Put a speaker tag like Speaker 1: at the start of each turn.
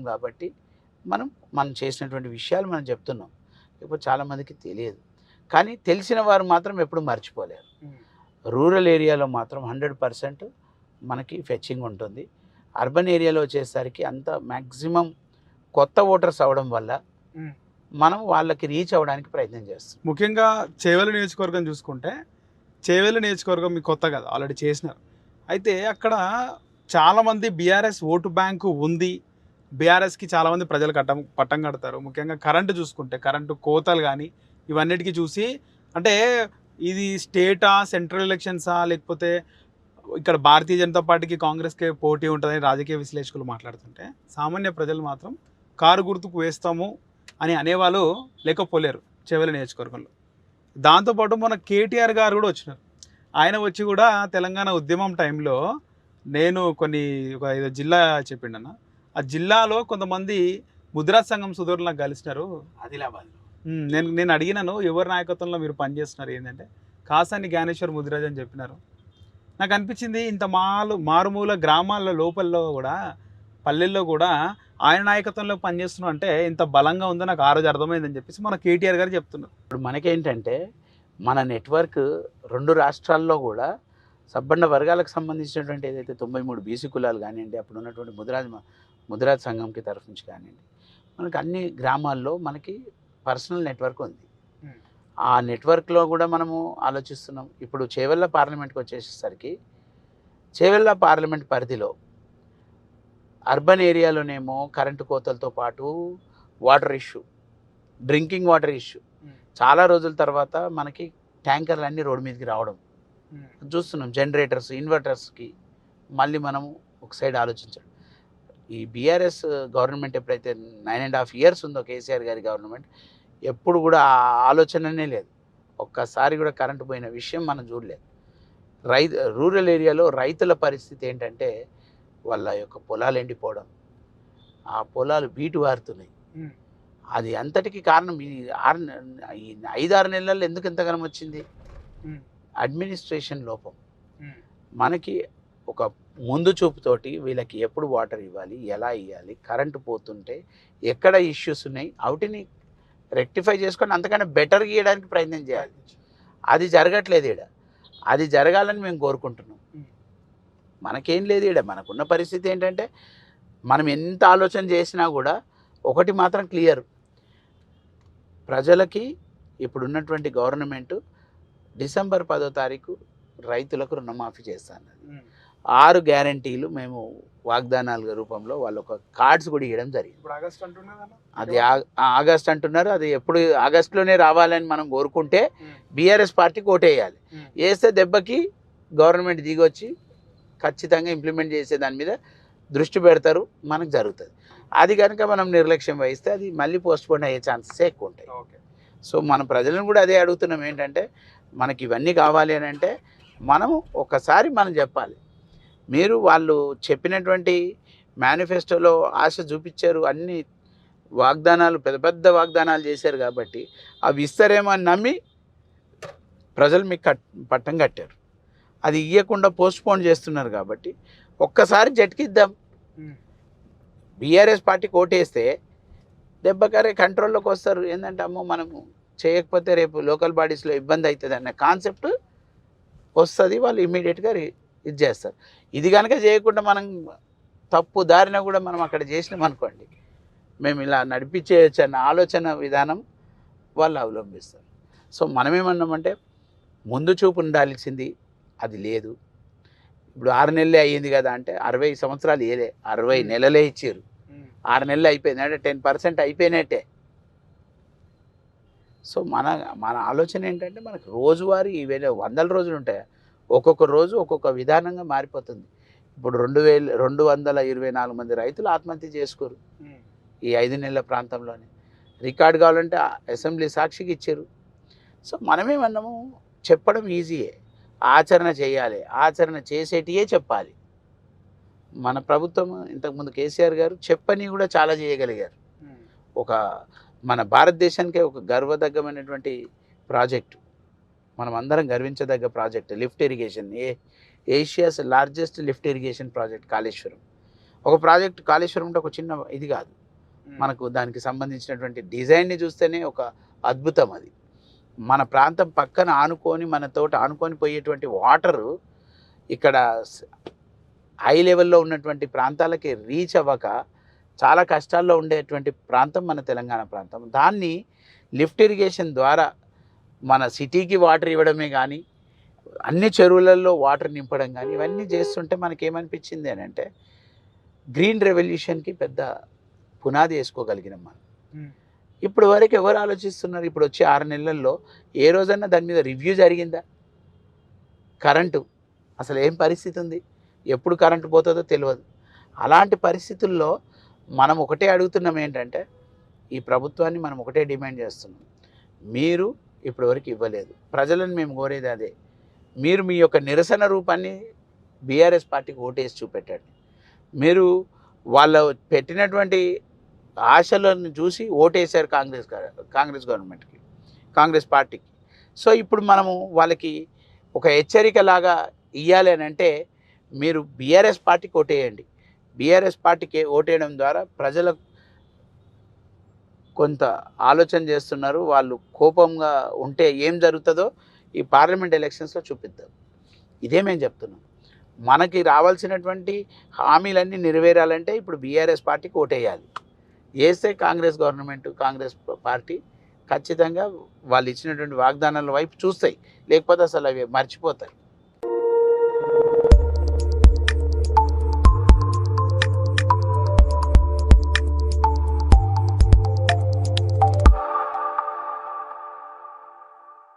Speaker 1: రాజకీయం కాబట్టి మనం మనం చేసినటువంటి విషయాలు మనం చెప్తున్నాం. ఇప్పుడు చాలామందికి తెలియదు. కానీ తెలిసిన వారు మాత్రం ఎప్పుడు మర్చిపోలేరు. రూరల్ ఏరియాలో మాత్రం హండ్రెడ్ పర్సెంట్ మనకి ఫెచ్చింగ్ ఉంటుంది. అర్బన్ ఏరియాలో వచ్చేసరికి అంత మ్యాక్సిమం కొత్త ఓటర్స్ అవడం వల్ల. మనం వాళ్ళకి రీచ్ అవ్వడానికి ప్రయత్నం చేస్తాం
Speaker 2: ముఖ్యంగా చేవెల నియోజకవర్గం చూసుకుంటే చేవెల నియోజకవర్గం మీకు కొత్త కదా ఆల్రెడీ చేసినారు. అయితే అక్కడ చాలామంది బీఆర్ఎస్ ఓటు బ్యాంకు ఉంది బీఆర్ఎస్కి చాలామంది ప్రజలు కట్టం పట్టం కడతారు. ముఖ్యంగా కరెంటు చూసుకుంటే కరెంటు కోతలు కానీ ఇవన్నిటికీ చూసి అంటే ఇది స్టేటా సెంట్రల్ ఎలక్షన్సా లేకపోతే ఇక్కడ భారతీయ జనతా పార్టీకి కాంగ్రెస్కి పోటీ ఉంటుందని రాజకీయ విశ్లేషకులు మాట్లాడుతుంటే సామాన్య ప్రజలు మాత్రం కారు గుర్తుకు వేస్తాము అని అనేవాళ్ళు లేకపోలేరు చెవెల నియోజకవర్గంలో. దాంతోపాటు మన కేటీఆర్ గారు కూడా వచ్చినారు. ఆయన వచ్చి కూడా తెలంగాణ ఉద్యమం టైంలో నేను కొన్ని ఒక ఐదు జిల్లా చెప్పిండన్న ఆ జిల్లాలో కొంతమంది ముద్రా సంఘం సుధురులు నాకు కలిసినారు.
Speaker 1: ఆదిలాబాద్లో.
Speaker 2: ఉమ్, నేను నేను అడిగినాను ఎవరి నాయకత్వంలో మీరు పనిచేస్తున్నారు ఏంటంటే కాసాని జ్ఞానేశ్వర్ ముదిరాజ్ అని చెప్పినారు. నాకు అనిపించింది ఇంత మాలు మారుమూల గ్రామాల లోపల్లో కూడా పల్లెల్లో కూడా ఆయన నాయకత్వంలో పనిచేస్తున్నాం అంటే ఇంత బలంగా ఉందో నాకు ఆ రోజు అర్థమైందని చెప్పేసి మన కేటీఆర్ గారు చెప్తున్నారు.
Speaker 1: ఇప్పుడు మనకేంటంటే మన నెట్వర్క్ రెండు రాష్ట్రాల్లో కూడా సబ్బండ వర్గాలకు సంబంధించినటువంటి ఏదైతే తొంభై మూడు బీసీ కులాలు కానివ్వండి అప్పుడు ఉన్నటువంటి ముదిరాజ్ ముదిరాజ్ సంఘంకి తరఫు నుంచి కానివ్వండి. మనకి అన్ని గ్రామాల్లో మనకి పర్సనల్ నెట్వర్క్ ఉంది. ఆ నెట్వర్క్లో కూడా మనము ఆలోచిస్తున్నాం. ఇప్పుడు చేవెళ్ళ పార్లమెంట్కి వచ్చేసరికి చేవెళ్ళ పార్లమెంట్ పరిధిలో అర్బన్ ఏరియాలోనేమో కరెంటు కోతలతో పాటు water issue drinking water issue. చాలా రోజుల తర్వాత మనకి ట్యాంకర్లు అన్నీ రోడ్డు మీదకి రావడం. చూస్తున్నాం జనరేటర్స్ ఇన్వర్టర్స్కి మళ్ళీ మనం ఒక సైడ్ ఆలోచించడం. ఈ బీఆర్ఎస్ గవర్నమెంట్ ఎప్పుడైతే నైన్ అండ్ హాఫ్ ఇయర్స్ ఉందో కేసీఆర్ గారి గవర్నమెంట్ ఎప్పుడు కూడా ఆ ఆలోచననే లేదు. ఒక్కసారి కూడా కరెంటు పోయిన విషయం మనం చూడలేదు. రైతు రూరల్ ఏరియాలో రైతుల పరిస్థితి ఏంటంటే వాళ్ళ యొక్క పొలాలు ఎండిపోవడం ఆ పొలాలు బీటు వారుతున్నాయి. అది అంతటికి కారణం ఈ ఆరు ఈ ఐదారు నెలల్లో ఎందుకు ఎంతగానం వచ్చింది. అడ్మినిస్ట్రేషన్ లోపం. మనకి ఒక ముందు చూపుతోటి వీళ్ళకి ఎప్పుడు వాటర్ ఇవ్వాలి ఎలా ఇవ్వాలి కరెంటు పోతుంటే ఎక్కడ ఇష్యూస్ ఉన్నాయి వాటిని రెక్టిఫై చేసుకొని అంతకన్నా బెటర్ గీయడానికి ప్రయత్నం చేయాలి. అది జరగట్లేదు ఈడ. అది జరగాలని మేము కోరుకుంటున్నాం. మనకేం లేదు ఈడ. మనకున్న పరిస్థితి ఏంటంటే మనం ఎంత ఆలోచన చేసినా కూడా ఒకటి మాత్రం క్లియర్. ప్రజలకి ఇప్పుడున్నటువంటి గవర్నమెంట్ డిసెంబర్ పదో తారీఖు రైతులకు రుణమాఫీ చేస్తాను ఆరు గ్యారంటీలు మేము వాగ్దానాల రూపంలో వాళ్ళు ఒక కార్డ్స్ కూడా ఇవ్వడం జరిగింది.
Speaker 2: ఇప్పుడు ఆగస్ట్ అంటున్నారు
Speaker 1: అది ఆగస్ట్ అంటున్నారు. అది ఎప్పుడు ఆగస్టులోనే రావాలని మనం కోరుకుంటే బీఆర్ఎస్ పార్టీకి ఓటేయాలి. వేస్తే దెబ్బకి గవర్నమెంట్ దిగొచ్చి ఖచ్చితంగా ఇంప్లిమెంట్ చేసే దాని మీద దృష్టి పెడతారు. మనకు జరుగుతుంది. అది కనుక మనం నిర్లక్ష్యం వహిస్తే అది మళ్ళీ పోస్ట్ పోన్ అయ్యే ఛాన్సెస్ ఎక్కువ ఉంటాయి
Speaker 2: ఓకే.
Speaker 1: సో మన ప్రజలను కూడా అదే అడుగుతున్నాం. ఏంటంటే మనకి ఇవన్నీ కావాలి అని అంటే మనము ఒకసారి మనం చెప్పాలి. మీరు వాళ్ళు చెప్పినటువంటి మేనిఫెస్టోలో ఆశ చూపించారు అన్ని వాగ్దానాలు పెద్ద పెద్ద వాగ్దానాలు చేశారు కాబట్టి అవి ఇస్తారేమో అని నమ్మి ప్రజలు మీకు కట్ పట్టం కట్టారు. అది ఇవ్వకుండా పోస్ట్ పోన్ చేస్తున్నారు కాబట్టి ఒక్కసారి జట్కిద్దాం. బీఆర్ఎస్ పార్టీకి ఓటేస్తే దెబ్బకరే కంట్రోల్లోకి వస్తారు. ఏంటంటే అమ్మో మనము చేయకపోతే రేపు లోకల్ బాడీస్లో ఇబ్బంది అవుతుంది అన్న కాన్సెప్ట్ వస్తుంది వాళ్ళు ఇమీడియట్గా ఇది చేస్తారు. ఇది కనుక చేయకుండా మనం తప్పు దారిన కూడా మనం అక్కడ చేసినాం అనుకోండి మేము ఇలా నడిపించేయచ్చు అన్న ఆలోచన విధానం వాళ్ళు అవలంబిస్తారు. సో మనం ఏమన్నామంటే ముందు చూపు ఉండాల్సింది అది లేదు. ఇప్పుడు ఆరు నెలలే అయ్యింది కదా అంటే అరవై సంవత్సరాలు ఏలే అరవై నెలలే ఇచ్చారు ఆరు నెలలు అయిపోయింది అంటే టెన్ పర్సెంట్ అయిపోయినట్టే. సో మన మన ఆలోచన ఏంటంటే మనకు రోజువారీ ఈవేళ వందల రోజులు ఉంటాయి? ఒక్కొక్క రోజు ఒక్కొక్క విధానంగా మారిపోతుంది. ఇప్పుడు రెండు వేల రెండు వందల ఇరవై నాలుగు మంది రైతులు ఆత్మహత్య చేసుకోరు. ఈ ఐదు నెలల ప్రాంతంలోనే. రికార్డ్ కావాలంటే అసెంబ్లీ సాక్షికి ఇచ్చారు. సో మనమేమన్నాము చెప్పడం ఈజీయే. ఆచరణ చేయాలి. ఆచరణ చేసేటియే చెప్పాలి. మన ప్రభుత్వం ఇంతకుముందు కేసీఆర్ గారు చెప్పని కూడా చాలా చేయగలిగారు. ఒక మన భారతదేశానికే ఒక గర్వదగ్గమైనటువంటి ప్రాజెక్టు. మనం అందరం గర్వించదగ్గ project lift irrigation. A Asia's largest lift irrigation project Kaleshwaram. ఒక ప్రాజెక్ట్ కాళేశ్వరం అంటే ఒక చిన్న ఇది కాదు. మనకు దానికి సంబంధించినటువంటి డిజైన్ని చూస్తేనే ఒక అద్భుతం అది. మన ప్రాంతం పక్కన ఆనుకొని మన తోట ఆనుకొని పోయేటువంటి వాటరు ఇక్కడ హై లెవెల్లో ఉన్నటువంటి ప్రాంతాలకి రీచ్ అవ్వక చాలా కష్టాల్లో ఉండేటువంటి ప్రాంతం మన తెలంగాణ ప్రాంతం. దాన్ని లిఫ్ట్ ఇరిగేషన్ ద్వారా మన సిటీకి వాటర్ ఇవ్వడమే కానీ అన్ని చెరువులలో వాటర్ నింపడం కానీ ఇవన్నీ చేస్తుంటే మనకేమనిపించింది అని అంటే గ్రీన్ రెవల్యూషన్కి పెద్ద పునాది వేసుకోగలిగినాం మనం. ఇప్పుడు వరకు ఎవరు ఆలోచిస్తున్నారు? ఇప్పుడు వచ్చే ఆరు నెలల్లో ఏ రోజన్నా దాని మీద రివ్యూ జరిగిందా? కరెంటు అసలు ఏం పరిస్థితి ఉంది? ఎప్పుడు కరెంటు పోతుందో తెలియదు అలాంటి పరిస్థితుల్లో మనం ఒకటే అడుగుతున్నాం ఏంటంటే ఈ ప్రభుత్వాన్ని మనం ఒకటే డిమాండ్ చేస్తున్నాం. మీరు ఇప్పటివరకు ఇవ్వలేదు. ప్రజలను మేము కోరేది అదే. మీరు మీ యొక్క నిరసన రూపాన్ని బీఆర్ఎస్ పార్టీకి ఓటేసి చూపెట్టండి. మీరు వాళ్ళ పెట్టినటువంటి ఆశలను చూసి ఓటేశారు కాంగ్రెస్ కాంగ్రెస్ గవర్నమెంట్కి కాంగ్రెస్ పార్టీకి. సో ఇప్పుడు మనము వాళ్ళకి ఒక హెచ్చరికలాగా ఇవ్వాలి అని అంటే మీరు బీఆర్ఎస్ పార్టీకి ఓటేయండి. బీఆర్ఎస్ పార్టీకి ఓటేయడం ద్వారా ప్రజలకు కొంత ఆలోచన చేస్తున్నారు. వాళ్ళు కోపంగా ఉంటే ఏం జరుగుతుందో ఈ పార్లమెంట్ ఎలక్షన్స్లో చూపిద్దాం. ఇదే మేము చెప్తున్నాం. మనకి రావాల్సినటువంటి హామీలన్నీ నెరవేరాలంటే ఇప్పుడు బీఆర్ఎస్ పార్టీకి ఓటేయాలి. వేస్తే కాంగ్రెస్ గవర్నమెంట్ కాంగ్రెస్ పార్టీ ఖచ్చితంగా వాళ్ళు ఇచ్చినటువంటి వాగ్దానాల వైపు చూస్తాయి. లేకపోతే అసలు అవి మర్చిపోతాయి.